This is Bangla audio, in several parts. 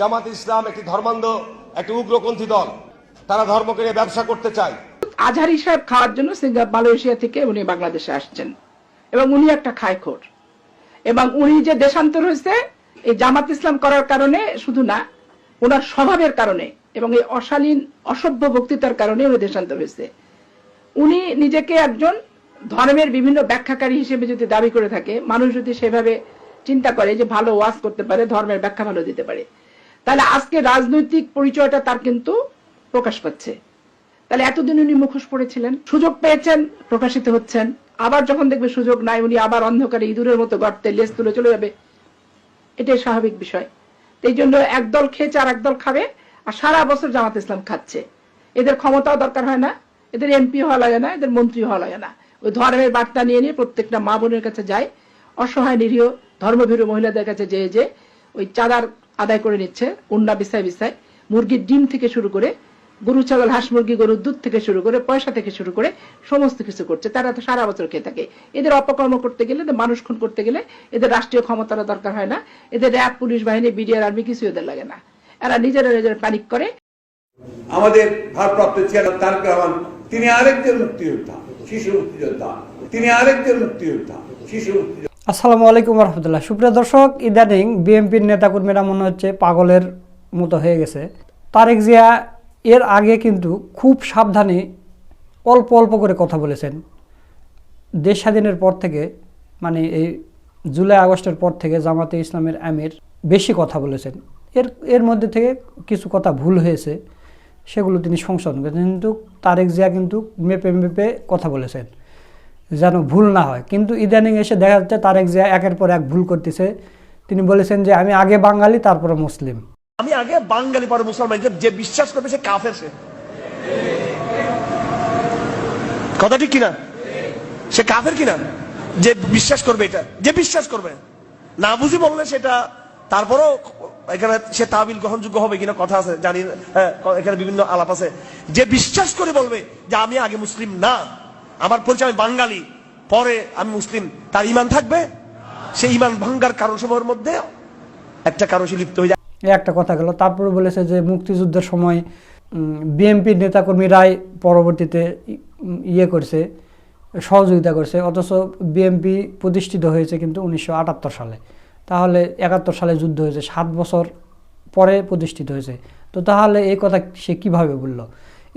জামাত ইসলাম একটি ধর্মান্ধ, একটি উগ্রপন্থী দল। তারা ধর্মকে নিয়ে ব্যবসা করতে চায়। আজহারি সাহেব খাওয়ার জন্য সিঙ্গা মালয়েশিয়া থেকে উনি বাংলাদেশে আসছেন। এবং উনি একটা খায়খোর এবং উনি যে দেশান্তর হয়েছে, এই জামাত ইসলাম করার কারণে শুধু না, ওনার স্বভাবের কারণে এবং এই অশালীন, অসভ্য বক্তৃতার কারণে উনি দেশান্তর হয়েছে। উনি নিজেকে একজন ধর্মের বিভিন্ন ব্যাখ্যাকারী হিসেবে যদি দাবি করে থাকে, মানুষ যদি সেভাবে চিন্তা করে যে ভালো ওয়াজ করতে পারে, ধর্মের ব্যাখ্যা ভালো দিতে পারে তাহলে আজকে রাজনৈতিক পরিচয়টা তার কিন্তু প্রকাশ পাচ্ছে। তাহলে এতদিন উনি মুখোশ পড়েছিলেন, সুযোগ পেয়েছেন, প্রকাশিত হচ্ছেন। আবার যখন দেখবে সুযোগ নাই, উনি আবার অন্ধকারে ইঁদুরের মতো গর্তে লেজ তুলে চলে যাবে। এটাই স্বাভাবিক বিষয়। এই জন্য একদল খেয়েছে আর একদল খাবে, আর সারা বছর জামাত ইসলাম খাচ্ছে। এদের ক্ষমতাও দরকার হয় না, এদের এমপি হওয়া লাগে না, এদের মন্ত্রী হওয়া লাগে না। ওই ধর্মের বার্তা নিয়ে নিয়ে প্রত্যেকটা মা বোনের কাছে যায়, অসহায়, নিরীহ, ধর্মভীরু মহিলাদের কাছে যেয়ে যে ওই চাঁদার আদায় করে নিচ্ছে, উন্না বিছায় বিছায়। মুরগির ডিম থেকে শুরু করে, গরু, ছাগল, হাঁস, মুরগি, গরুর দুধ থেকে শুরু করে, পয়সা থেকে শুরু করে সমস্ত কিছু করছে। তারা তো সারা বছর খেয়ে থাকে। এদের অপকর্ম করতে গেলে মানুষ খুন করতে গেলে এদের রাষ্ট্রীয় ক্ষমতার দরকার হয় না। এদের র্যাব, পুলিশ বাহিনী, বিডিআর, আর্মি কিছু এদের লাগে না। এরা নিজেরা নিজেরা প্যানিক করে। আমাদের ভারপ্রাপ্ত চেয়ারম্যান তারেক রহমান, তিনি আরেকজন মুক্তিযোদ্ধা, শিশু মুক্তিযোদ্ধা। তিনি আরেকজন মুক্তিযোদ্ধা, শিশু মুক্তিযোদ্ধা। আসসালামু আলাইকুম রহমতুল্লাহ। সুপ্রিয় দর্শক, ইদানিং বিএনপির নেতাকর্মীরা মনে হচ্ছে পাগলের মতো হয়ে গেছে। তারেক জিয়া এর আগে কিন্তু খুব সাবধানে অল্প অল্প করে কথা বলেছেন। দেশ স্বাধীনের পর থেকে মানে এই জুলাই, আগস্টের পর থেকে জামাতে ইসলামের আমির বেশি কথা বলেছেন। এর এর মধ্যে থেকে কিছু কথা ভুল হয়েছে, সেগুলো তিনি সংশোধন করেছেন। কিন্তু তারেক জিয়া কিন্তু মেপে মেপে কথা বলেছেন। যেন ভুল না হয়। কিন্তু ইদানিং এসে দেখা যাচ্ছে তারেক জিয়া একের পর এক ভুল করতেছে। তিনি বলেছেন যে আমি আগে বাঙালি তারপরে মুসলিম। আমি আগে বাঙালি পরে মুসলমান। যে- যে বিশ্বাস করবে সে কাফের সে। কথা ঠিক কিনা? সে কাফের কিনা? যে বিশ্বাস করবে এটা যে বিশ্বাস করবে। না বুঝি বললে সেটা তারপরও এখানে সে তাবিল গ্রহণযোগ্য হবে কিনা কথা আছে জানি হ্যাঁ, এখানে বিভিন্ন আলাপ আছে। যে বিশ্বাস করে বলবে যে আমি আগে মুসলিম না। আমার পরিচয় আমি বাঙালি, পরে আমি মুসলিম। তার ইমান থাকবে? সেই ইমান ভাঙ্গার কারণ সমূহের মধ্যে একটা কারণ সে লিপ্ত হয়ে যায়। একটা কথা গেল, তারপরে বলেছে যে মুক্তিযুদ্ধের সময় বিএনপির নেতাকর্মীরাই পরবর্তীতে ইয়ে করছে, সহযোগিতা করছে, অথচ বিএনপি প্রতিষ্ঠিত হয়েছে কিন্তু উনিশশো আটাত্তর সালে। তাহলে একাত্তর সালে যুদ্ধ হয়েছে, সাত বছর পরে প্রতিষ্ঠিত হয়েছে। তো তাহলে এই কথা সে কীভাবে বলল?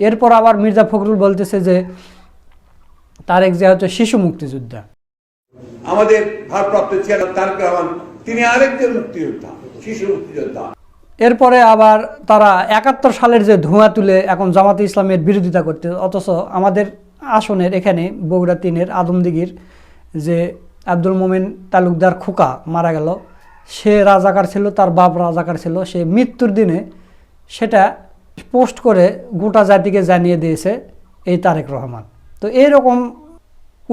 এরপর আবার মির্জা ফখরুল বলতেছে যে তারেক জিয়া হচ্ছে শিশু মুক্তিযোদ্ধা। আমাদের ভারপ্রাপ্ত চেয়ারম্যান তারেক রহমান তিনি আরেকজন মুক্তিযোদ্ধা শিশু মুক্তিযোদ্ধা। এরপরে আবার তারা একাত্তর সালের যে ধোঁয়া তুলে এখন জামাতে ইসলামের বিরোধিতা করতে অথচ আমাদের আসনের এখানে বগুড়া তিনের আদমদিগির যে আব্দুল মোমেন তালুকদার খোকা মারা গেল সে রাজাকার ছিল তার বাপ রাজাকার ছিল সে মৃত্যুর দিনে সেটা পোস্ট করে গোটা জাতিকে জানিয়ে দিয়েছে এই তারেক রহমান। তো এইরকম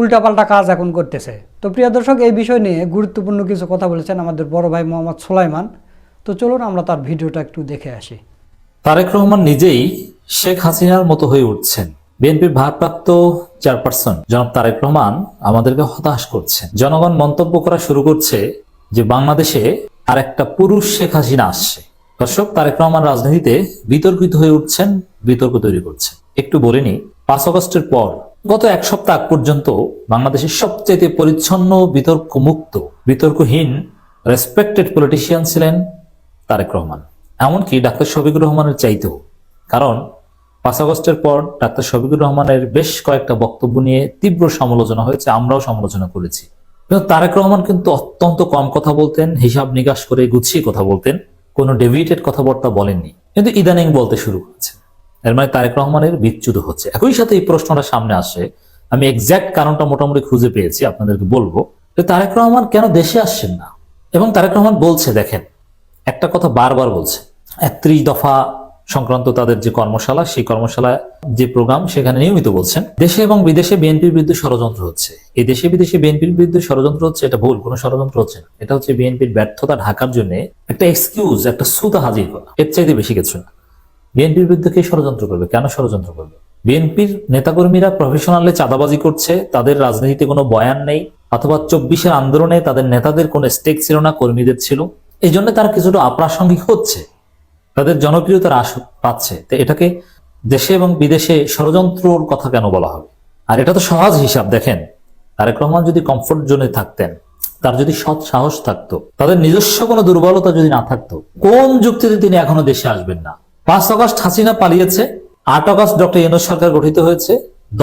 উল্টাপাল্টা কাজ এখন করতেছে। তো প্রিয় দর্শক, এই বিষয় নিয়ে গুরুত্বপূর্ণ কিছু কথা বলেছেন আমাদের বড় ভাই মোহাম্মদ সোলাইমান। তো চলুন আমরা তার ভিডিওটা একটু দেখে আসি। তারেক রহমান নিজেই শেখ হাসিনার মতো হয়ে উঠছেন। বিএনপির ভারপ্রাপ্ত চেয়ারপারসন জনাব তারেক রহমান আমাদেরকে হতাশ করছেন। জনগণ মন্তব্য করা শুরু করছে যে বাংলাদেশে আর একটা পুরুষ শেখ হাসিনা আসছে। দর্শক, তারেক রহমান রাজনীতিতে বিতর্কিত হয়ে উঠছেন, বিতর্ক তৈরি করছেন। একটু বলে নি পাঁচ অগস্টের পর গত এক সপ্তাহ পর্যন্ত বাংলাদেশের সবচেয়ে পরিচ্ছন্ন বিতর্ক মুক্ত বিতর্কহীন রেসপেক্টেড পলিটিশিয়ান ছিলেন তারেক রহমান। এমনকি ডাক্তার শফিকুর রহমানের চাইতেও। কারণ পাঁচ আগস্টের পর ডাক্তার শফিকুর রহমানের বেশ কয়েকটা বক্তব্য নিয়ে তীব্র সমালোচনা হয়েছে, আমরাও সমালোচনা করেছি। কিন্তু তারেক রহমান কিন্তু অত্যন্ত কম কথা বলতেন, হিসাব নিকাশ করে গুছিয়ে কথা বলতেন, কোনো ডেভিটেড কথাবার্তা বলেননি। কিন্তু ইদানিং বলতে শুরু করেছে এর মানে তারেক রহমানের বিচ্যুত হচ্ছে। একই সাথে এই প্রশ্নটা সামনে আসে। আমি এক্সাক্ট কারণটা মোটামুটি খুঁজে পেয়েছি, আপনাদেরকে বলব। যে তারেক রহমান কেন দেশে আসছেন না? এবং তারেক রহমান বলছে, দেখেন, একটা কথা বারবার বলছে। একত্রিশ দফা সংক্রান্ত তাদের যে কর্মশালা, সেই কর্মশালা যে প্রোগ্রাম, সেখানে নিয়মিত বলছেন, দেশে এবং বিদেশে বিএনপির বিরুদ্ধে ষড়যন্ত্র হচ্ছে। এই দেশে বিদেশে বিএনপির বিরুদ্ধে ষড়যন্ত্র হচ্ছে, এটা ভুল, কোনো ষড়যন্ত্র হচ্ছে না। এটা হচ্ছে বিএনপির ব্যর্থতা ঢাকার জন্য একটা এক্সকিউজ একটা সুতা হাজির করা। এর চাইতে বেশি কিছু না। বিএনপির বিরুদ্ধে কে ষড়যন্ত্র করবে? কেন ষড়যন্ত্র করবে? বিএনপির নেতাকর্মীরা প্রফেশনালে চাঁদাবাজি করছে, তাদের রাজনীতিতে কোনো বয়ান নেই, অথবা চব্বিশের আন্দোলনে তাদের নেতাদের কোনো স্টেক ছিল না, কর্মীদের ছিল। এই জন্য তারা কিছুটা অপ্রাসঙ্গিক হচ্ছে। তাদের জনপ্রিয়তা হ্রাস পাচ্ছে। তো এটাকে দেশে এবং বিদেশে ষড়যন্ত্রর কথা কেন বলা হবে? আর এটা তো সহজ হিসাব, দেখেন। তারেক রহমান যদি কমফোর্ট জোনে থাকতেন, তার যদি সৎ সাহস থাকতো, তাদের নিজস্ব কোনো দুর্বলতা যদি না থাকতো, কোন যুক্তিতে তিনি এখনও দেশে আসবেন না? পাঁচ আগস্ট হাসিনা পালিয়েছে, আট আগস্ট ডক্টর ইউনুস সরকার গঠিত হয়েছে,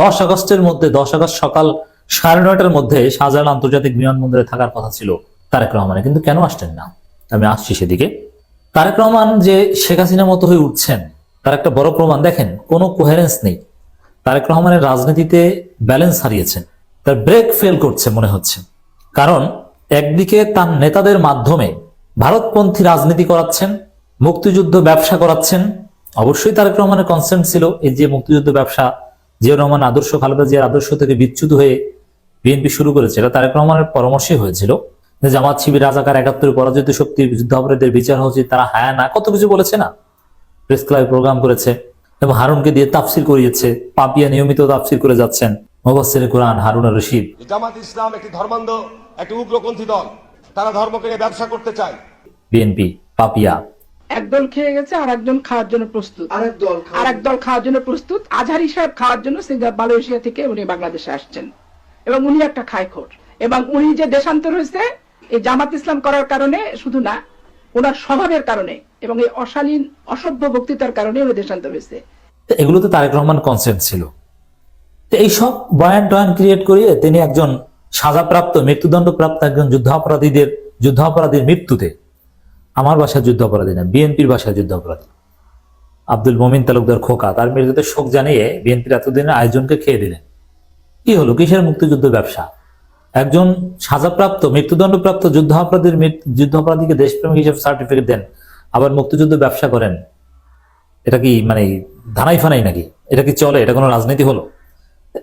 দশ আগস্টের মধ্যে, দশ আগস্ট সকাল সাড়ে নয়টার মধ্যে শাহজাহান আন্তর্জাতিক বিমানবন্দরে থাকার কথা ছিল তারেক রহমানের, কিন্তু কেন আসছেন না? আমি আসছি সেদিকে। তারেক রহমান যে শেখ হাসিনার মতো হয়ে উঠছেন, তার একটা বড় প্রমাণ, দেখেন, কোনো কোহেরেন্স নেই। তারেক রহমানের রাজনীতিতে ব্যালেন্স হারিয়েছেন, তার ব্রেক ফেল করছে মনে হচ্ছে। কারণ, একদিকে তার নেতাদের মাধ্যমে ভারতপন্থী রাজনীতি করাচ্ছেন মুক্তিযুদ্ধ ব্যবসা করাচ্ছেন। অবশ্যই তারেক রহমানের কনসেন্ট ছিল এই যে মুক্তিযুদ্ধ ব্যবসা জিয়া রহমান আদর্শ খালেদা জিয়ার আদর্শ থেকে বিচ্যুত হয়ে বিএনপি শুরু করেছে। এটা তারেক রহমানের পরামর্শই হয়েছিল যে জামাত শিবির রাজাকার একাত্তরে পরাজিত শক্তির যুদ্ধাপরাধীদের বিচার হওয়া উচিত। তারা হায়া না কত কিছু বলেছে না? প্রেস ক্লাবে প্রোগ্রাম করেছে এবং হারুনকে দিয়ে তাফসির করিয়েছে। পাপিয়া নিয়মিত তাফসির করে যাচ্ছেন মোবাসির কোরআন হারুন আর রশিদ। জামাত ইসলাম একটি ধর্মান্ধ একটি উগ্রপন্থী দল। তারা ধর্মকে ব্যবসা করতে চায়। বিএনপি পাপিয়া একদল খেয়ে গেছে আর একজন খাওয়ার জন্য প্রস্তুত। আর এক দল খাওয়ার জন্য প্রস্তুত। আজহারি সাহেব খাওয়ার জন্য সিঙ্গাপুর মালয়েশিয়া থেকে উনি বাংলাদেশে আসছেন। এবং উনি একটা খায়খোর এবং উনি যে দেশান্তর হয়েছে এই জামাত ইসলাম করার কারণে শুধু না ওনার স্বভাবের কারণে এবং এই অশালীন অসভ্য বক্তৃতার কারণে উনি দেশান্তর হয়েছে। এগুলো তো এগুলোতে তারেক রহমান কনসেন্ট ছিল। তো এইসব বয়ান টয়ান ক্রিয়েট করিয়ে তিনি একজন সাজাপ্রাপ্ত মৃত্যুদণ্ডপ্রাপ্ত একজন যুদ্ধাপরাধীদের যুদ্ধাপরাধীর মৃত্যুতে আমার বাসায় যুদ্ধাপরাধী না, বিএনপির বাসায় যুদ্ধাপরাধী। আব্দুল মমিন তালুকদার খোকা, তার মৃত্যুতে শোক জানিয়ে বিএনপির এতদিনের আয়োজনকে খেয়ে দিলেন। কি হলো, কিসের মুক্তিযুদ্ধ ব্যবসা? একজন সাজাপ্রাপ্ত, মৃত্যুদণ্ডপ্রাপ্ত যুদ্ধাপরাধীর মৃত্যু- যুদ্ধাপরাধীকে দেশপ্রেমিক হিসেবে সার্টিফিকেট দেন, আবার মুক্তিযুদ্ধ ব্যবসা করেন। এটা কি মানে ধানাই ফানাই নাকি? এটা কি চলে? এটা কোনো রাজনীতি হলো?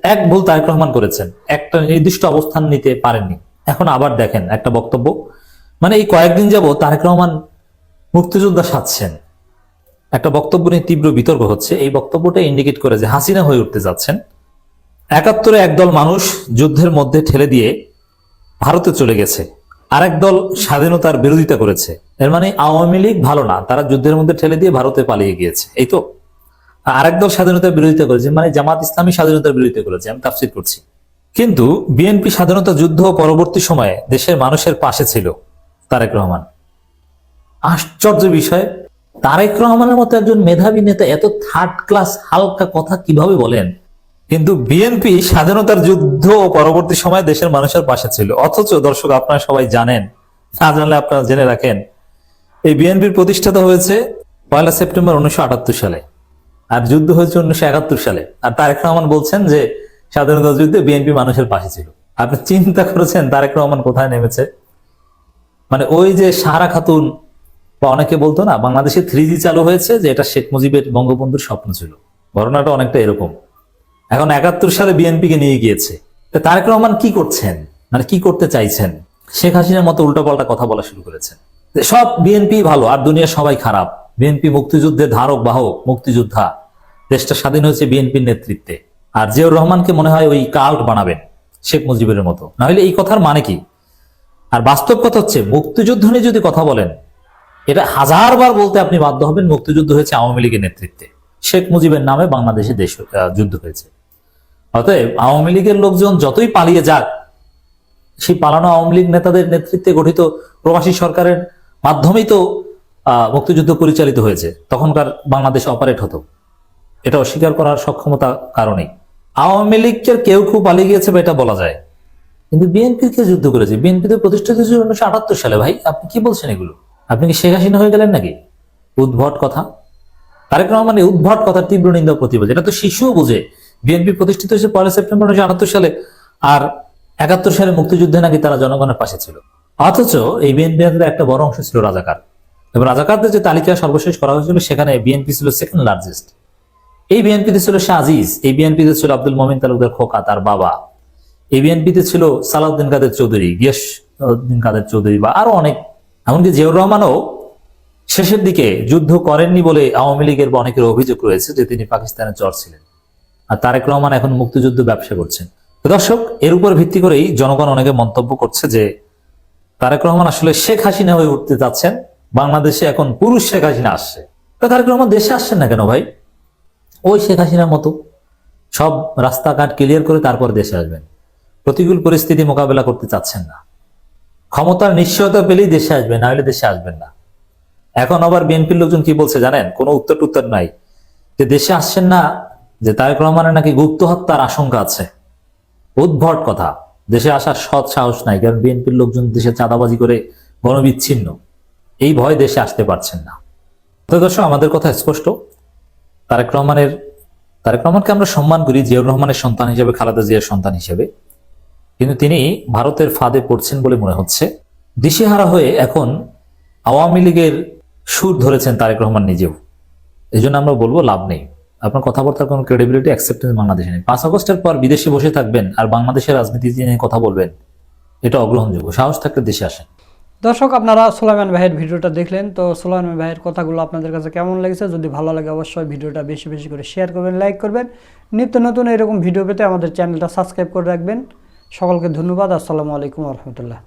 এক ভুল তারেক রহমান করেছেন, একটা নির্দিষ্ট অবস্থান নিতে পারেননি। এখন আবার দেখেন একটা বক্তব্য মানে এই কয়েকদিন যাব তারেক রহমান মুক্তিযোদ্ধা সাজছেন। একটা বক্তব্য নিয়ে তীব্র বিতর্ক হচ্ছে। এই বক্তব্যটা ইন্ডিকেট করে যে হাসিনা হয়ে উঠতে যাচ্ছেন। একাত্তরে একদল মানুষ যুদ্ধের মধ্যে ঠেলে দিয়ে ভারতে চলে গেছে। আর দল স্বাধীনতার বিরোধিতা করেছে। এর মানে আওয়ামী লীগ ভালো না, তারা যুদ্ধের মধ্যে ঠেলে দিয়ে ভারতে পালিয়ে গিয়েছে। এই তো। আরেক দল স্বাধীনতার বিরোধিতা করেছে মানে জামাত ইসলামী স্বাধীনতার বিরোধিতা করেছে, আমি তাফসির করছি। কিন্তু বিএনপি স্বাধীনতা যুদ্ধ পরবর্তী সময়ে দেশের মানুষের পাশে ছিল। তারেক রহমান। আশ্চর্য বিষয়, তারেক রহমানের মতো একজন মেধাবী নেতা এত থার্ড ক্লাস হালকা কথা কীভাবে বলেন? কিন্তু বিএনপি স্বাধীনতার যুদ্ধ ও পরবর্তী সময়ে দেশের মানুষের পাশে ছিল। অথচ দর্শক আপনারা সবাই জানেন না জানলে আপনারা জেনে রাখেন, এই বিএনপির প্রতিষ্ঠাতা হয়েছে পয়লা সেপ্টেম্বর উনিশশো আটাত্তর সালে আর যুদ্ধ হয়েছে উনিশশো একাত্তর সালে। আর তারেক রহমান বলছেন যে স্বাধীনতা যুদ্ধে বিএনপি মানুষের পাশে ছিল। আপনি চিন্তা করেছেন তারেক রহমান কোথায় নেমেছে? মানে ওই যে সাহারা খাতুন, বা অনেকে বলতো না, বাংলাদেশে থ্রি চালু হয়েছে যে এটা শেখ মুজিবের বঙ্গবন্ধুর স্বপ্ন ছিল। ঘটনাটা অনেকটা এরকম। এখন একাত্তর সালে বিএনপিকে নিয়ে গিয়েছে। তো তারেক রহমান কি করছেন? মানে কি করতে চাইছেন? শেখ হাসিনার মতো উল্টোপাল্টা কথা বলা শুরু করেছেন। সব বিএনপি ভালো, আর দুনিয়া সবাই খারাপ। বিএনপি মুক্তিযুদ্ধের ধারক, বাহক, মুক্তিযোদ্ধা। দেশটা স্বাধীন হয়েছে বিএনপির নেতৃত্বে। আর জিয়াউর রহমানকে মনে হয় ওই কাল্ট বানাবেন শেখ মুজিবের মতো। নাহলে এই কথার মানে কি? আর বাস্তব কথা হচ্ছে, মুক্তিযুদ্ধ নিয়ে যদি কথা বলেন, এটা হাজারবার বলতে আপনি বাধ্য হবেন মুক্তিযুদ্ধ হয়েছে আওয়ামী লীগের নেতৃত্বে। শেখ মুজিবের নামে বাংলাদেশে দেশ যুদ্ধ হয়েছে। অতএব আওয়ামী লীগের লোকজন যতই পালিয়ে যাক, সেই পালানো আওয়ামী লীগ নেতাদের নেতৃত্বে গঠিত প্রবাসী সরকারের মাধ্যমেই তো মুক্তিযুদ্ধ পরিচালিত হয়েছে। তখনকার বাংলাদেশ অপারেট হতো। এটা অস্বীকার করার সক্ষমতা কারণেই আওয়ামী লীগের কেউ কেউ পালিয়ে গিয়েছে বা এটা বলা যায়। কিন্তু বিএনপির কে যুদ্ধ করেছে। বিএনপি তো প্রতিষ্ঠিত হয়েছে উনিশশো আটাত্তর সালে। ভাই, আপনি কি বলছেন এগুলো? আপনি কি শেখ হাসিনা হয়ে গেলেন নাকি? উদ্ভট কথা। তারেক রহমান উদ্ভট কথার তীব্র নিন্দা প্রতিবাদ। এটা তো শিশুও বোঝে। বিএনপি প্রতিষ্ঠিত হয়েছে পয়লা সেপ্টেম্বর উনিশশো আটাত্তর সালে আর একাত্তর সালে মুক্তিযুদ্ধে নাকি তারা জনগণের পাশে ছিল। অথচ এই বিএনপি একটা বড় অংশ ছিল রাজাকার। এবং রাজাকারদের যে তালিকা সর্বশেষ করা হয়েছিল, সেখানে বিএনপি ছিল সেকেন্ড লার্জেস্ট এই বিএনপিতে ছিল শাহ আজিজ, এই বিএনপিতে ছিল আব্দুল মমিন তালুকদার খোকা, তার বাবা। এই বিএনপিতে ছিল সালাউদ্দিন কাদের চৌধুরী, গিয়াস উদ্দিন কাদের চৌধুরী বা আরও অনেক। এমনকি জিয়াউর রহমানও শেষের দিকে যুদ্ধ করেননি বলে আওয়ামী লীগের অনেকের অভিযোগ রয়েছে যে তিনি পাকিস্তানের চর ছিলেন। আর তারেক রহমান এখন মুক্তিযুদ্ধ ব্যবসা করছেন। দর্শক, এর উপর ভিত্তি করেই জনগণ অনেকে মন্তব্য করছে যে তারেক রহমান আসলে শেখ হাসিনা হয়ে উঠতে যাচ্ছেন বাংলাদেশে এখন পুরুষ শেখ হাসিনা আসছে। তা তারেক রহমান দেশে আসছেন না কেন ভাই? ওই শেখ হাসিনার মতো। সব রাস্তাঘাট ক্লিয়ার করে তারপর দেশে আসবেন। প্রতিকূল পরিস্থিতি মোকাবেলা করতে চাচ্ছেন না। ক্ষমতার নিশ্চয়তা পেলেই দেশে আসবেন না হলে দেশে আসবেন না। এখন আবার বিএনপির লোকজন কি বলছে জানেন? কোনো উত্তর টুত্তর নাই। যে দেশে আসছেন না, যে তারেক রহমানের নাকি গুপ্ত হত্যার আশঙ্কা আছে। উদ্ভট কথা। দেশে আসার সৎ সাহস নাই, কারণ বিএনপির লোকজন দেশে চাঁদাবাজি করে গণবিচ্ছিন্ন। এই ভয় দেশে আসতে পারছেন না। তো দর্শক, আমাদের কথা স্পষ্ট। তারেক রহমানের তারেক রহমানকে আমরা সম্মান করি জিয়াউর রহমানের সন্তান হিসেবে, খালেদা জিয়ার সন্তান হিসেবে। কিন্তু তিনি ভারতের ফাঁদে পড়ছেন বলে মনে হচ্ছে। দিশেহারা হয়ে এখন আওয়ামী লীগের সুর ধরেছেন তারেক রহমান নিজেও। এই জন্য আমরা বলব লাভ নেই। আপনার কথাবার্তার কোনো ক্রেডিবিলিটি অ্যাকসেপ্টেন্স বাংলাদেশে নেই। পাঁচ আগস্টের পর বিদেশে বসে থাকবেন আর বাংলাদেশের রাজনীতি নিয়ে কথা বলবেন, এটা অগ্রহণযোগ্য। সাহস থাকলে দেশে আসেন। দর্শক, আপনারা সোলাইমান ভাইয়ের ভিডিওটা দেখলেন। তো সোলাইমান ভাইয়ের কথাগুলো আপনাদের কাছে কেমন লেগেছে? যদি ভালো লাগে, অবশ্যই ভিডিওটা বেশি বেশি করে শেয়ার করবেন লাইক করবেন। নিত্য নতুন এরকম ভিডিও পেতে আমাদের চ্যানেলটা সাবস্ক্রাইব করে রাখবেন। সকলকে ধন্যবাদ। আসসালামু আলাইকুম রহমতুল্লাহ।